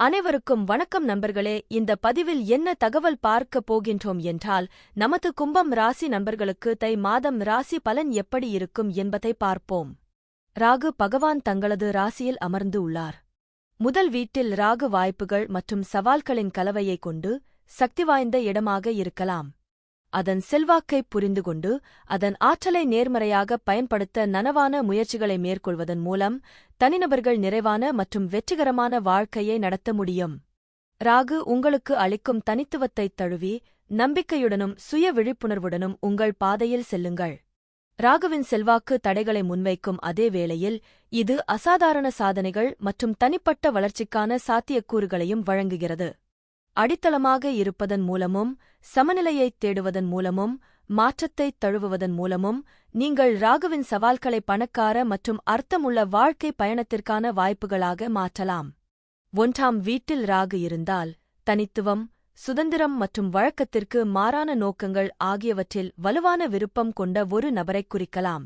அனைவருக்கும் வணக்கம் நண்பர்களே. இந்த பதிவில் என்ன தகவல் பார்க்க போகின்றோம் என்றால் நமது கும்பம் ராசி நண்பர்களுக்கு தை மாதம் ராசி பலன் எப்படி இருக்கும் என்பதை பார்ப்போம். ராகு பகவான் தங்களது ராசியில் அமர்ந்து உள்ளார். முதல் வீட்டில் ராகு வாய்ப்புகள் மற்றும் சவால்களின் கலவையைக் கொண்டு சக்தி வாய்ந்த இடமாக இருக்கலாம். அதன் செல்வாக்கைப் புரிந்து கொண்டு அதன் ஆற்றலை நேர்மறையாக பயன்படுத்த நனவான முயற்சிகளை மேற்கொள்வதன் மூலம் தனிநபர்கள் நிறைவான மற்றும் வெற்றிகரமான வாழ்க்கையை நடத்த முடியும். ராகு உங்களுக்கு அளிக்கும் தனித்துவத்தைத் தழுவி நம்பிக்கையுடனும் சுய விழிப்புணர்வுடனும் உங்கள் பாதையில் செல்லுங்கள். ராகுவின் செல்வாக்கு தடைகளை முன்வைக்கும் அதே வேளையில் இது அசாதாரண சாதனைகள் மற்றும் தனிப்பட்ட வளர்ச்சிக்கான சாத்தியக்கூறுகளையும் வழங்குகிறது. அடித்தளமாக இருப்பதன் மூலமும் சமநிலையைத் தேடுவதன் மூலமும் மாற்றத்தைத் தழுவுவதன் மூலமும் நீங்கள் ராகுவின் சவால்களை பணக்கார மற்றும் அர்த்தமுள்ள வாழ்க்கை பயணத்திற்கான வாய்ப்புகளாக மாற்றலாம். ஒன்றாம் வீட்டில் ராகு இருந்தால் தனித்துவம் சுதந்திரம் மற்றும் வழக்கத்திற்கு மாறான நோக்கங்கள் ஆகியவற்றில் வலுவான விருப்பம் கொண்ட ஒரு நபரைக் குறிக்கலாம்.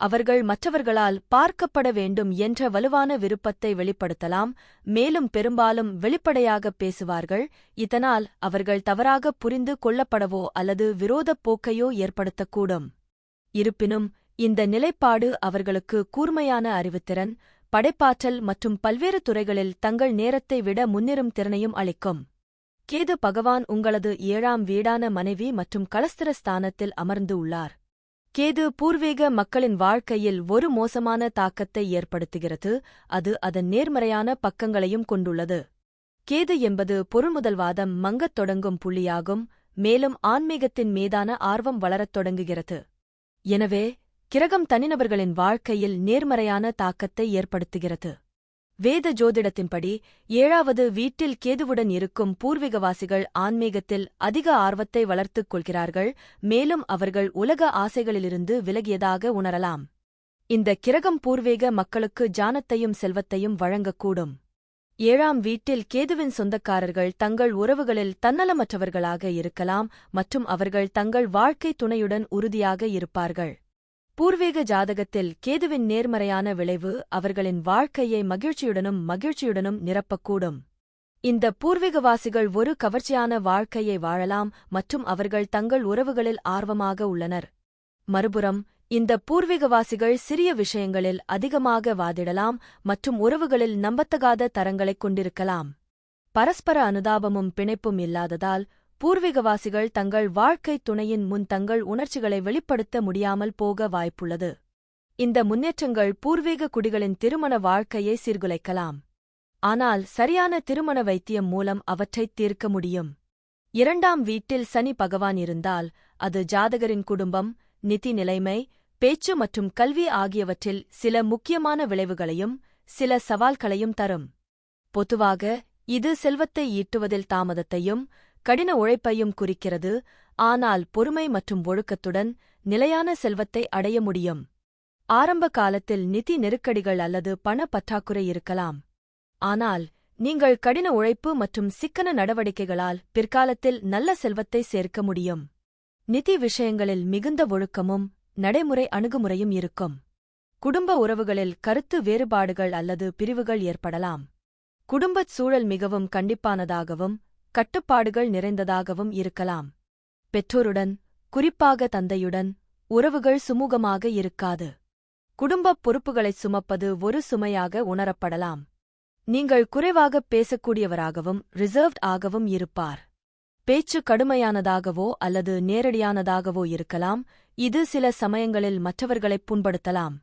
அவர்கள் மற்றவர்களால் பார்க்கப்பட வேண்டும் என்ற வலுவான விருப்பத்தை வெளிப்படுத்தலாம். மேலும் பெரும்பாலும் வெளிப்படையாகப் பேசுவார்கள். இதனால் அவர்கள் தவறாக புரிந்து கொள்ளப்படவோ அல்லது விரோதப் போக்கையோ ஏற்படுத்தக்கூடும். இருப்பினும் இந்த நிலைப்பாடு அவர்களுக்கு கூர்மையான அறிவுத்திறன் படைப்பாற்றல் மற்றும் பல்வேறு துறைகளில் தங்கள் நேரத்தை விட முன்னிறும் திறனையும் அளிக்கும். கேது பகவான் உங்களது ஏழாம் வீடான மனைவி மற்றும் கலஸ்திர ஸ்தானத்தில் அமர்ந்து உள்ளார். கேது பூர்வீக மக்களின் வாழ்க்கையில் ஒரு மோசமான தாக்கத்தை ஏற்படுத்துகிறது அது அதன் நேர்மறையான பக்கங்களையும் கொண்டுள்ளது. கேது என்பது பொருள்முதல்வாதம் மங்கத் தொடங்கும் புள்ளியாகும் மேலும் ஆன்மீகத்தின் மீதான ஆர்வம் வளரத் தொடங்குகிறது. எனவே கிரகம் தனிநபர்களின் வாழ்க்கையில் நேர்மறையான தாக்கத்தை ஏற்படுத்துகிறது. வேத ஜோதிடத்தின்படி ஏழாவது வீட்டில் கேதுவுடன் இருக்கும் பூர்வீகவாசிகள் ஆன்மீகத்தில் அதிக ஆர்வத்தை வளர்த்துக் கொள்கிறார்கள் மேலும் அவர்கள் உலக ஆசைகளிலிருந்து விலகியதாக உணரலாம். இந்த கிரகம் பூர்வீக மக்களுக்கு ஜானத்தையும் செல்வத்தையும் வழங்கக்கூடும். ஏழாம் வீட்டில் கேதுவின் சொந்தக்காரர்கள் தங்கள் உறவுகளில் தன்னலமற்றவர்களாக இருக்கலாம் மற்றும் அவர்கள் தங்கள் வாழ்க்கை துணையுடன் உறுதியாக இருப்பார்கள். பூர்வீக ஜாதகத்தில் கேதுவின் நேர்மறையான விளைவு அவர்களின் வாழ்க்கையை மகிழ்ச்சியுடனும் மகிழ்ச்சியுடனும் நிரப்பக்கூடும். இந்த பூர்வீகவாசிகள் ஒரு கவர்ச்சியான வாழ்க்கையை வாழலாம் மற்றும் அவர்கள் தங்கள் உறவுகளில் ஆர்வமாக உள்ளனர். மறுபுறம் இந்த பூர்வீகவாசிகள் சிறிய விஷயங்களில் அதிகமாக வாதிடலாம் மற்றும் உறவுகளில் நம்பத்தகாத தரங்களைக் கொண்டிருக்கலாம். பரஸ்பர அனுதாபமும் பிணைப்பும் இல்லாததால் பூர்வீகவாசிகள் தங்கள் வாழ்க்கை துணையின் முன் தங்கள் உணர்ச்சிகளை வெளிப்படுத்த முடியாமல் போக வாய்ப்புள்ளது. இந்த முன்னேற்றங்கள் பூர்வீக குடிகளின் திருமண வாழ்க்கையை சீர்குலைக்கலாம். ஆனால் சரியான திருமண வைத்தியம் மூலம் அவற்றைத் தீர்க்க முடியும். இரண்டாம் வீட்டில் சனி பகவான் இருந்தால் அது ஜாதகரின் குடும்பம் நிதி நிலைமை பேச்சு மற்றும் கல்வி ஆகியவற்றில் சில முக்கியமான விளைவுகளையும் சில சவால்களையும் தரும். பொதுவாக இது செல்வத்தை ஈட்டுவதில் தாமதத்தையும் கடின உழைப்பையும் குறிக்கிறது. ஆனால் பொறுமை மற்றும் ஒழுக்கத்துடன் நிலையான செல்வத்தை அடைய முடியும். ஆரம்ப காலத்தில் நிதி நெருக்கடிகள் அல்லது பண பற்றாக்குறை இருக்கலாம். ஆனால் நீங்கள் கடின உழைப்பு மற்றும் சிக்கன நடவடிக்கைகளால் பிற்காலத்தில் நல்ல செல்வத்தை சேர்க்க முடியும். நிதி விஷயங்களில் மிகுந்த ஒழுக்கமும் நடைமுறை அணுகுமுறையும் இருக்கும். குடும்ப உறவுகளில் கருத்து வேறுபாடுகள் அல்லது பிரிவுகள் ஏற்படலாம். குடும்பச் சூழல் மிகவும் கண்டிப்பானதாகவும் கட்டுப்பாடுகள் நிறைந்ததாகவும் இருக்கலாம். பெற்றோருடன் குறிப்பாக தந்தையுடன் உறவுகள் சுமூகமாக இருக்காது. குடும்பப் பொறுப்புகளைச் சுமப்பது ஒரு சுமையாக உணரப்படலாம். நீங்கள் குறைவாகப் பேசக்கூடியவராகவும் ரிசர்வ்ட் ஆகவும் இருப்பார். பேச்சு கடுமையானதாகவோ அல்லது நேரடியானதாகவோ இருக்கலாம். இது சில சமயங்களில் மற்றவர்களைப் புண்படுத்தலாம்.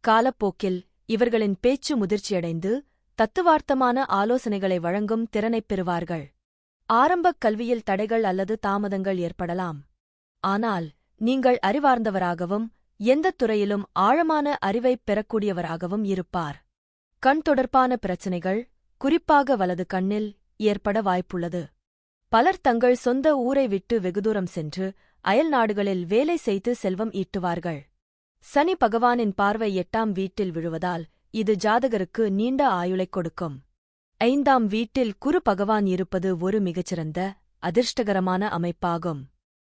காலப்போக்கில் இவர்களின் பேச்சு முதிர்ச்சியடைந்து தத்துவார்த்தமான ஆலோசனைகளை வழங்கும் திறனைப் பெறுவார்கள். ஆரம்பக் கல்வியில் தடைகள் அல்லது தாமதங்கள் ஏற்படலாம். ஆனால் நீங்கள் அறிவார்ந்தவராகவும் எந்தத் துறையிலும் ஆழமான அறிவைப் பெறக்கூடியவராகவும் இருப்பார். கண் தொடர்பான பிரச்சினைகள் குறிப்பாக வலது கண்ணில் ஏற்பட வாய்ப்புள்ளது. பலர் தங்கள் சொந்த ஊரை விட்டு வெகுதூரம் சென்று அயல் நாடுகளில் வேலை செய்து செல்வம் ஈட்டுவார்கள். சனி பகவானின் பார்வை எட்டாம் வீட்டில் விழுவதால் இது ஜாதகருக்கு நீண்ட ஆயுளைக் கொடுக்கும். ஐந்தாம் வீட்டில் குரு பகவான் இருப்பது ஒரு மிகச்சிறந்த அதிர்ஷ்டகரமான அமைப்பாகும்.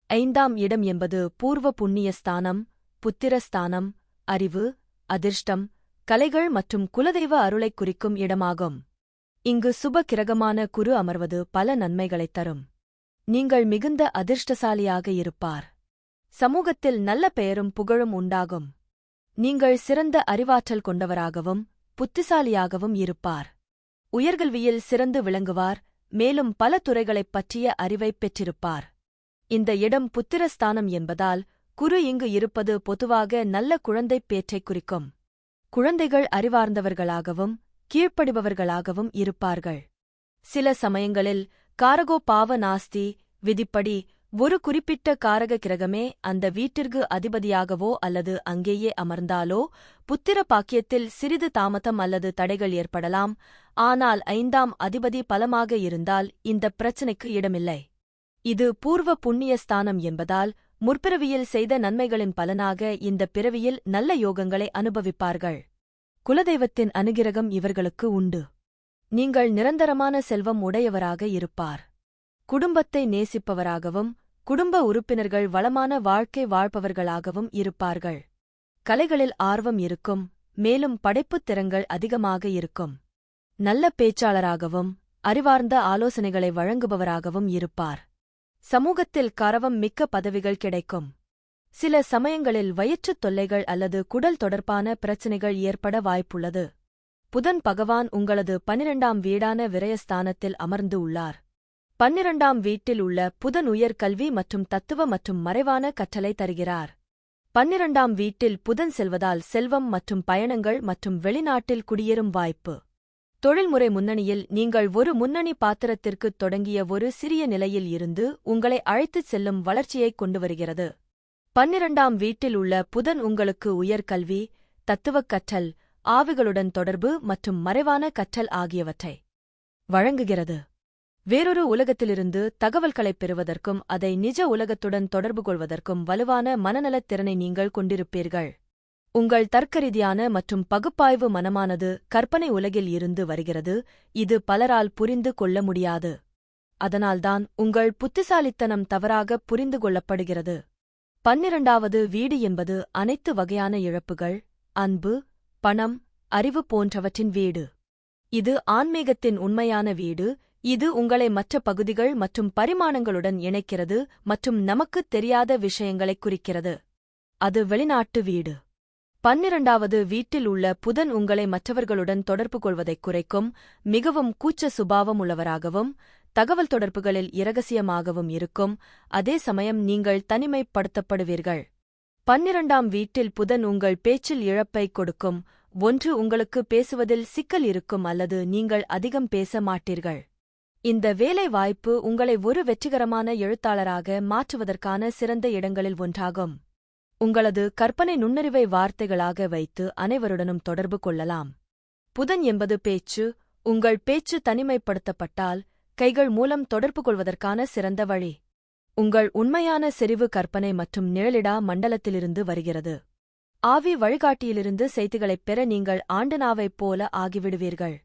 ஐந்தாம் இடம் என்பது பூர்வ புண்ணிய ஸ்தானம் புத்திரஸ்தானம் அறிவு அதிர்ஷ்டம் கலைகள் மற்றும் குலதெய்வ அருளைக் குறிக்கும் இடமாகும். இங்கு சுப கிரகமான குரு அமர்வது பல நன்மைகளைத் தரும். நீங்கள் மிகுந்த அதிர்ஷ்டசாலியாக இருப்பார். சமூகத்தில் நல்ல பெயரும் புகழும் உண்டாகும். நீங்கள் சிறந்த அறிவாற்றல் கொண்டவராகவும் புத்திசாலியாகவும் இருப்பார். உயர்கல்வியில் சிறந்து விளங்குவார் மேலும் பல துறைகளைப் பற்றிய அறிவைப் பெற்றிருப்பார். இந்த இடம் புத்திரஸ்தானம் என்பதால் குரு இங்கு இருப்பது பொதுவாக நல்ல குழந்தைப் பேற்றைக் குறிக்கும். குழந்தைகள் அறிவார்ந்தவர்களாகவும் கீழ்ப்படிபவர்களாகவும் இருப்பார்கள். சில சமயங்களில் காரகோ பாவ நாஸ்தி விதிப்படி ஒரு குறிப்பிட்ட காரக கிரகமே அந்த வீட்டிற்கு அதிபதியாகவோ அல்லது அங்கேயே அமர்ந்தாலோ புத்திர பாக்கியத்தில் சிறிது தாமதம் அல்லது தடைகள் ஏற்படலாம். ஆனால் ஐந்தாம் அதிபதி பலமாக இருந்தால் இந்த பிரச்சினைக்கு இடமில்லை. இது பூர்வ புண்ணிய ஸ்தானம் என்பதால் முற்பிறவியில் செய்த நன்மைகளின் பலனாக இந்த பிறவியில் நல்ல யோகங்களை அனுபவிப்பார்கள். குலதெய்வத்தின் அனுகிரகம் இவர்களுக்கு உண்டு. நீங்கள் நிரந்தரமான செல்வம் உடையவராக இருப்பார். குடும்பத்தை நேசிப்பவராகவும் குடும்ப உறுப்பினர்கள் வளமான வாழ்க்கை வாழ்பவர்களாகவும் இருப்பார்கள். கலைகளில் ஆர்வம் இருக்கும் மேலும் படைப்புத் திறங்கள் அதிகமாக இருக்கும். நல்ல பேச்சாளராகவும் அறிவார்ந்த ஆலோசனைகளை வழங்குபவராகவும் இருப்பார். சமூகத்தில் கரவம் மிக்க பதவிகள் கிடைக்கும். சில சமயங்களில் வயிற்றுத் தொல்லைகள் அல்லது குடல் தொடர்பான பிரச்சினைகள் ஏற்பட வாய்ப்புள்ளது. புதன் பகவான் உங்களது பனிரெண்டாம் வீடான விரயஸ்தானத்தில் அமர்ந்து உள்ளார். பன்னிரண்டாம் வீட்டில் உள்ள புதன் கல்வி மற்றும் தத்துவ மற்றும் மறைவான கற்றலை தருகிறார். பன்னிரண்டாம் வீட்டில் புதன் செல்வதால் செல்வம் மற்றும் பயணங்கள் மற்றும் வெளிநாட்டில் குடியேறும் வாய்ப்பு. தொழில்முறை முன்னணியில் நீங்கள் ஒரு முன்னணி பாத்திரத்திற்குத் தொடங்கிய ஒரு சிறிய நிலையில் இருந்து உங்களை அழைத்துச் செல்லும் வளர்ச்சியைக் கொண்டு வருகிறது பன்னிரண்டாம் வீட்டில் உள்ள புதன் உங்களுக்கு உயர்கல்வி தத்துவக் கற்றல் ஆவிகளுடன் தொடர்பு மற்றும் மறைவான கற்றல் ஆகியவற்றை வழங்குகிறது. வேறொரு உலகத்திலிருந்து தகவல்களைப் பெறுவதற்கும் அதை நிஜ உலகத்துடன் தொடர்பு கொள்வதற்கும் வலுவான மனநலத் திறனை நீங்கள் கொண்டிருப்பீர்கள். உங்கள் தர்க்கரீதியான மற்றும் பகுப்பாய்வு மனமானது கற்பனை உலகில் இருந்து வருகிறது. இது பலரால் புரிந்து கொள்ள முடியாது. அதனால்தான் உங்கள் புத்திசாலித்தனம் தவறாக புரிந்து கொள்ளப்படுகிறது. பன்னிரண்டாவது வீடு என்பது அனைத்து வகையான இழப்புகள் அன்பு பணம் அறிவு போன்றவற்றின் வீடு. இது ஆன்மீகத்தின் உண்மையான வீடு. இது உங்களை மற்ற பகுதிகள் மற்றும் பரிமாணங்களுடன் இணைக்கிறது மற்றும் நமக்குத் தெரியாத விஷயங்களைக் குறிக்கிறது. அது வெளிநாட்டு வீடு. பன்னிரண்டாவது வீட்டில் உள்ள புதன் உங்களை மற்றவர்களுடன் தொடர்பு கொள்வதைக் குறைக்கும் மிகவும் கூச்ச சுபாவம் உள்ளவராகவும் தகவல் தொடர்புகளில் இரகசியமாகவும் இருக்கும் அதே சமயம் நீங்கள் தனிமைப்படுத்தப்படுவீர்கள். பன்னிரண்டாம் வீட்டில் புதன் உங்கள் பேச்சில் இழப்பைக் கொடுக்கும் ஒன்று உங்களுக்கு பேசுவதில் சிக்கல் இருக்கும் அல்லது நீங்கள் அதிகம் பேச மாட்டீர்கள். இந்த வேலை வாய்ப்பு உங்களை ஒரு வெற்றிகரமான எழுத்தாளராக மாற்றுவதற்கான சிறந்த இடங்களில் ஒன்றாகும். உங்களது கற்பனை நுண்ணறிவை வார்த்தைகளாக வைத்து அனைவருடனும் தொடர்பு கொள்ளலாம். புதன் என்பது பேச்சு உங்கள் பேச்சு தனிமைப்படுத்தப்பட்டால் கைகள் மூலம் தொடர்பு கொள்வதற்கான சிறந்த வழி. உங்கள் உண்மையான செறிவு கற்பனை மற்றும் நிழலிடா மண்டலத்திலிருந்து வருகிறது. ஆவி வழிகாட்டியிலிருந்து செய்திகளைப் பெற நீங்கள் ஆண்டனாவைப் போல ஆகிவிடுவீர்கள்.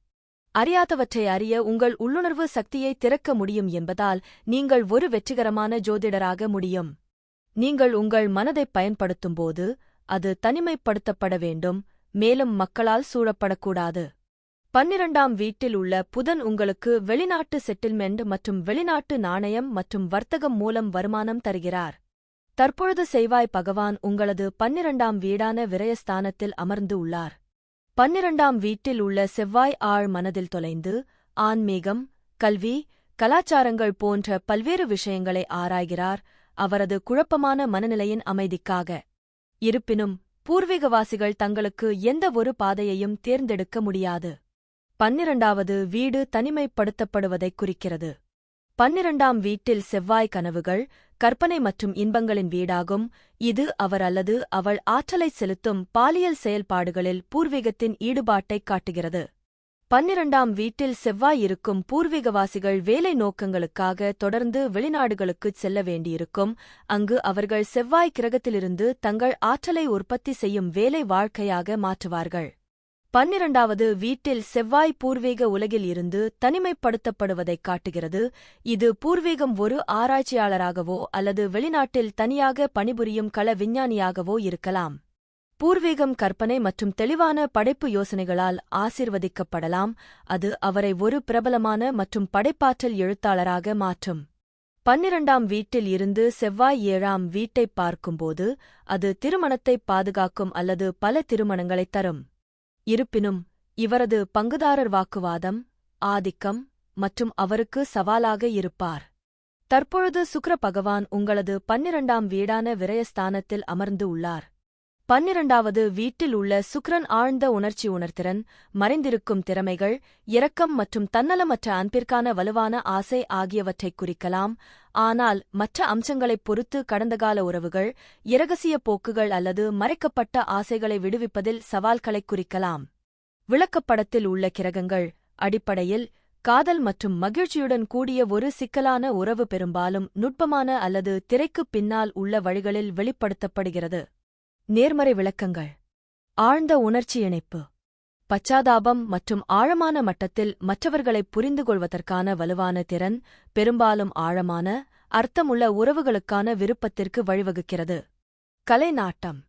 அறியாதவற்றை அறிய உங்கள் உள்ளுணர்வு சக்தியை திறக்க முடியும் என்பதால் நீங்கள் ஒரு வெற்றிகரமான ஜோதிடராக முடியும். நீங்கள் உங்கள் மனதைப் பயன்படுத்தும்போது அது தனிமைப்படுத்தப்பட வேண்டும் மேலும் மக்களால் சூழப்படக்கூடாது. பன்னிரண்டாம் வீட்டில் உள்ள புதன் உங்களுக்கு வெளிநாட்டு செட்டில்மெண்ட் மற்றும் வெளிநாட்டு நாணயம் மற்றும் வர்த்தகம் மூலம் வருமானம் தருகிறார். தற்பொழுது செய்வாய் பகவான் உங்களது பன்னிரண்டாம் வீடான விரயஸ்தானத்தில் அமர்ந்து உள்ளார். பன்னிரண்டாம் வீட்டில் உள்ள செவ்வாய் ஆழ் மனதில் தொலைந்து ஆன்மீகம் கல்வி கலாச்சாரங்கள் போன்ற பல்வேறு விஷயங்களை ஆராய்கிறார் அவரது குழப்பமான மனநிலையின் அமைதிக்காக. இருப்பினும் பூர்வீகவாசிகள் தங்களுக்கு எந்த ஒரு பாதையையும் தேர்ந்தெடுக்க முடியாது. பன்னிரண்டாவது வீடு தனிமைப்படுத்தப்படுவதைக் குறிக்கிறது. பன்னிரண்டாம் வீட்டில் செவ்வாய் கனவுகள் கற்பனை மற்றும் இன்பங்களின் வீடாகும். இது அவர் அல்லது அவள் ஆற்றலை செலுத்தும் பாலியல் செயல்பாடுகளில் பூர்வீகத்தின் ஈடுபாட்டைக் காட்டுகிறது. பன்னிரண்டாம் வீட்டில் செவ்வாய் இருக்கும் பூர்வீகவாசிகள் வேலை நோக்கங்களுக்காக தொடர்ந்து வெளிநாடுகளுக்குச் செல்ல வேண்டியிருக்கும். அங்கு அவர்கள் செவ்வாய் கிரகத்திலிருந்து தங்கள் ஆற்றலை உற்பத்தி செய்யும் வேலை வாழ்க்கையாக மாற்றுவார்கள். பன்னிரண்டாவது வீட்டில் செவ்வாய் பூர்வீக உலகில் இருந்து தனிமைப்படுத்தப்படுவதைக் காட்டுகிறது. இது பூர்வீகம் ஒரு ஆராய்ச்சியாளராகவோ அல்லது வெளிநாட்டில் தனியாக பணிபுரியும் கள விஞ்ஞானியாகவோ இருக்கலாம். பூர்வீகம் கற்பனை மற்றும் தெளிவான படைப்பு யோசனைகளால் ஆசிர்வதிக்கப்படலாம். அது அவரை ஒரு பிரபலமான மற்றும் படைப்பாற்றல் எழுத்தாளராக மாற்றும். பன்னிரண்டாம் வீட்டில் இருந்து செவ்வாய் ஏழாம் வீட்டைப் பார்க்கும்போது அது திருமணத்தை பாதுகாக்கும் அல்லது பல திருமணங்களைத் தரும். இருப்பினும் இவரது பங்குதாரர் வாக்குவாதம் ஆதிக்கம் மற்றும் அவருக்கு சவாலாக இருப்பார். தற்பொழுது சுக்ர பகவான் உங்களது பன்னிரண்டாம் வீடான விரயஸ்தானத்தில் அமர்ந்து உள்ளார். பன்னிரண்டாவது வீட்டில் உள்ள சுக்ரன் ஆழ்ந்த உணர்ச்சி உணர்திறன் மறைந்திருக்கும் திறமைகள் இரக்கம் மற்றும் தன்னலமற்ற அன்பிற்கான வலுவான ஆசை ஆகியவற்றைக் குறிக்கலாம். ஆனால் மற்ற அம்சங்களைப் பொறுத்து கடந்தகால உறவுகள் இரகசிய போக்குகள் அல்லது மறைக்கப்பட்ட ஆசைகளை விடுவிப்பதில் சவால்களைக் குறிக்கலாம். விளக்கப்படத்தில் உள்ள கிரகங்கள் அடிப்படையில் காதல் மற்றும் மகிழ்ச்சியுடன் கூடிய ஒரு சிக்கலான உறவு பெரும்பாலும் நுட்பமான அல்லது திரைக்குப் பின்னால் உள்ள வழிகளில் வெளிப்படுத்தப்படுகிறது. நேர்மறை விளக்கங்கள். ஆழ்ந்த உணர்ச்சி இணைப்பு. பச்சாதாபம் மற்றும் ஆழமான மட்டத்தில் மற்றவர்களைப் புரிந்து கொள்வதற்கான வலுவான திறன் பெரும்பாலும் ஆழமான அர்த்தமுள்ள உறவுகளுக்கான விருப்பத்திற்கு வழிவகுக்கிறது. கலை நாட்டம்.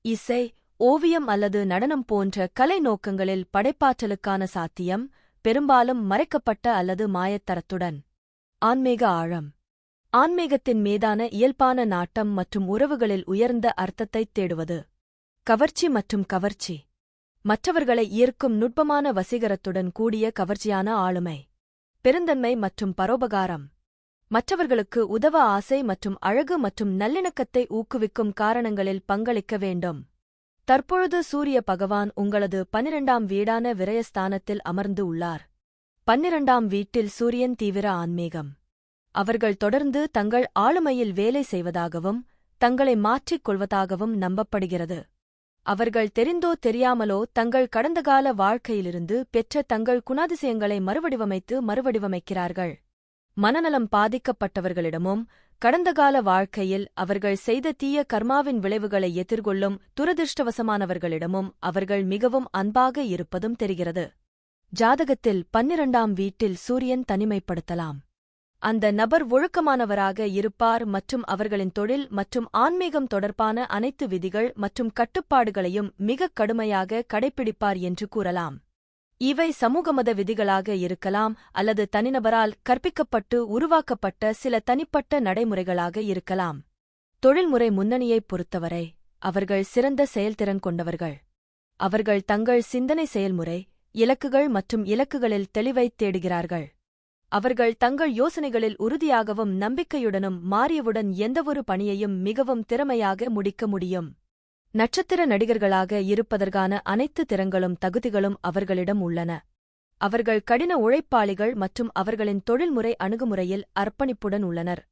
இசை ஓவியம் அல்லது நடனம் போன்ற கலை நோக்கங்களில் படைப்பாற்றலுக்கான சாத்தியம் பெரும்பாலும் மறைக்கப்பட்ட அல்லது மாயத்தரத்துடன். ஆன்மீக ஆழம். ஆன்மீகத்தின் மீதான இயல்பான நாட்டம் மற்றும் உறவுகளில் உயர்ந்த அர்த்தத்தைத் தேடுவது. கவர்ச்சி மற்றும் கவர்ச்சி. மற்றவர்களை ஈர்க்கும் நுட்பமான வசீகரத்துடன் கூடிய கவர்ச்சியான ஆளுமை. பெருந்தன்மை மற்றும் பரோபகாரம். மற்றவர்களுக்கு உதவ ஆசை மற்றும் அழகு மற்றும் நல்லிணக்கத்தை ஊக்குவிக்கும் காரணங்களில் பங்களிக்க வேண்டும். தற்பொழுது சூரிய பகவான் உங்களது பன்னிரண்டாம் வீடான விரயஸ்தானத்தில் அமர்ந்து உள்ளார். பன்னிரண்டாம் வீட்டில் சூரியன் தீவிர ஆன்மீகம். அவர்கள் தொடர்ந்து தங்கள் ஆளுமையில் வேலை செய்வதாகவும் தங்களை மாற்றிக் கொள்வதாகவும் நம்பப்படுகிறது. அவர்கள் தெரிந்தோ தெரியாமலோ தங்கள் கடந்தகால வாழ்க்கையிலிருந்து பெற்ற தங்கள் குணாதிசயங்களை மறுவடிவமைத்து மறுவடிவமைக்கிறார்கள். மனநலம் பாதிக்கப்பட்டவர்களிடமும் கடந்தகால வாழ்க்கையில் அவர்கள் செய்த தீய கர்மாவின் விளைவுகளை எதிர்கொள்ளும் துரதிருஷ்டவசமானவர்களிடமும் அவர்கள் மிகவும் அன்பாக இருப்பதும் தெரிகிறது. ஜாதகத்தில் பன்னிரண்டாம் வீட்டில் சூரியன் தனிமைப்படுத்தலாம். அந்த நபர் ஒழுக்கமானவராக இருப்பார் மற்றும் அவர்களின் தொழில் மற்றும் ஆன்மீகம் தொடர்பான அனைத்து விதிகள் மற்றும் கட்டுப்பாடுகளையும் மிகக் கடுமையாக கடைப்பிடிப்பார் என்று கூறலாம். இவை சமூகமத விதிகளாக இருக்கலாம் அல்லது தனிநபரால் கற்பிக்கப்பட்டு உருவாக்கப்பட்ட சில தனிப்பட்ட நடைமுறைகளாக இருக்கலாம். தொழில்முறை முன்னணியைப் பொறுத்தவரை அவர்கள் சிறந்த செயல்திறன் கொண்டவர்கள். அவர்கள் தங்கள் சிந்தனை செயல்முறை இலக்குகள் மற்றும் இலக்குகளில் தெளிவைத் தேடுகிறார்கள். அவர்கள் தங்கள் யோசனைகளில் உறுதியாகவும் நம்பிக்கையுடனும் மாறியவுடன் எந்தவொரு பணியையும் மிகவும் திறமையாக முடிக்க முடியும். நட்சத்திர நடிகர்களாக இருப்பதற்கான அனைத்து திறங்களும் தகுதிகளும் அவர்களிடம் உள்ளன. அவர்கள் கடின உழைப்பாளிகள் மற்றும் அவர்களின் தொழில்முறை அணுகுமுறையில் அர்ப்பணிப்புடன் உள்ளனர்.